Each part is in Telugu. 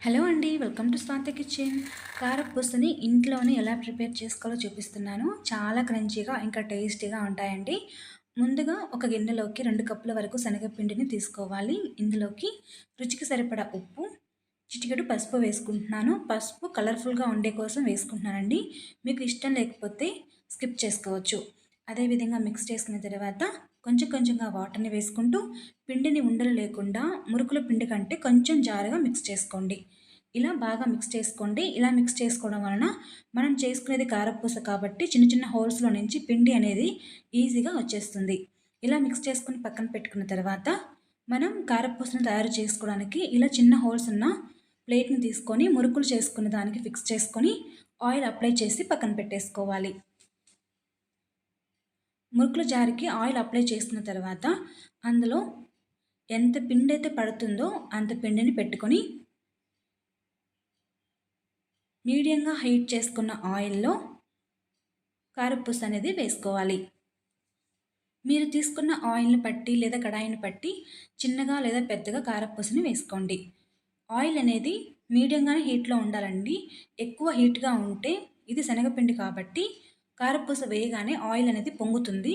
హలో అండి వెల్కమ్ టు స్వాతి కిచెన్. కారపూసని ఇంట్లోనే ఎలా ప్రిపేర్ చేసుకోవాలో చూపిస్తున్నాను. చాలా క్రంచీగా ఇంకా టేస్టీగా ఉంటాయండి. ముందుగా ఒక గిన్నెలోకి రెండు కప్పుల వరకు శనగపిండిని తీసుకోవాలి. ఇందులోకి రుచికి సరిపడా ఉప్పు చిటికెడు పసుపు వేసుకుంటున్నాను. పసుపు కలర్ఫుల్గా ఉండే కోసం వేసుకుంటున్నానండి. మీకు ఇష్టం లేకపోతే స్కిప్ చేసుకోవచ్చు. అదేవిధంగా మిక్స్ చేసుకున్న తర్వాత కొంచెం కొంచెంగా వాటర్ని వేసుకుంటూ పిండిని ఉండలు లేకుండా మురుకుల పిండి కంటే కొంచెం జారుగా మిక్స్ చేసుకోండి. ఇలా బాగా మిక్స్ చేసుకోండి. ఇలా మిక్స్ చేసుకోవడం వలన మనం చేసుకునేది కారపూస కాబట్టి చిన్న చిన్న హోల్స్లో నుంచి పిండి అనేది ఈజీగా వచ్చేస్తుంది. ఇలా మిక్స్ చేసుకుని పక్కన పెట్టుకున్న తర్వాత మనం కారపూసను తయారు చేసుకోవడానికి ఇలా చిన్న హోల్స్ ఉన్న ప్లేట్ని తీసుకొని మురుకులు చేసుకున్న దానికి ఫిక్స్ చేసుకొని ఆయిల్ అప్లై చేసి పక్కన పెట్టేసుకోవాలి. మురుకుల జారికి ఆయిల్ అప్లై చేసిన తర్వాత అందులో ఎంత పిండి అయితే పడుతుందో అంత పిండిని పెట్టుకొని మీడియంగా హీట్ చేసుకున్న ఆయిల్లో కారపూస అనేది వేసుకోవాలి. మీరు తీసుకున్న ఆయిల్ని పట్టి లేదా కడాయిని పట్టి చిన్నగా లేదా పెద్దగా కారపూసని వేసుకోండి. ఆయిల్ అనేది మీడియంగానే హీట్లో ఉండాలండి. ఎక్కువ హీట్గా ఉంటే ఇది శనగపిండి కాబట్టి కారపూస వేయగానే ఆయిల్ అనేది పొంగుతుంది.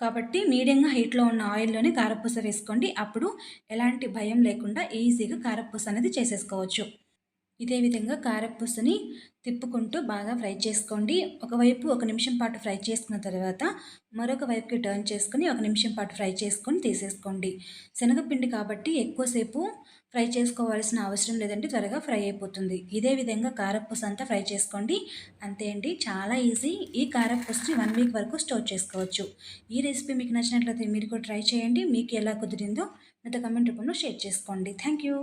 కాబట్టి మీడియంగా హీట్లో ఉన్న ఆయిల్లోనే కారపూస వేసుకోండి. అప్పుడు ఎలాంటి భయం లేకుండా ఈజీగా కారపూస అనేది చేసేసుకోవచ్చు. ఇదే విధంగా కారపూసని తిప్పుకుంటూ బాగా ఫ్రై చేసుకోండి. ఒకవైపు ఒక నిమిషం పాటు ఫ్రై చేసుకున్న తర్వాత మరొక వైపుకి టర్న్ చేసుకుని ఒక నిమిషం పాటు ఫ్రై చేసుకొని తీసేసుకోండి. శనగపిండి కాబట్టి ఎక్కువసేపు ఫ్రై చేసుకోవాల్సిన అవసరం లేదంటే త్వరగా ఫ్రై అయిపోతుంది. ఇదే విధంగా కారపూస అంతా ఫ్రై చేసుకోండి. అంతే అండి. చాలా ఈజీ. ఈ కారపూసని వన్ వీక్ వరకు స్టోర్ చేసుకోవచ్చు. ఈ రెసిపీ మీకు నచ్చినట్లయితే మీరు కూడా ట్రై చేయండి. మీకు ఎలా కుదిరిందో మీతో కమెంట్ రూపంలో షేర్ చేసుకోండి. Thank you.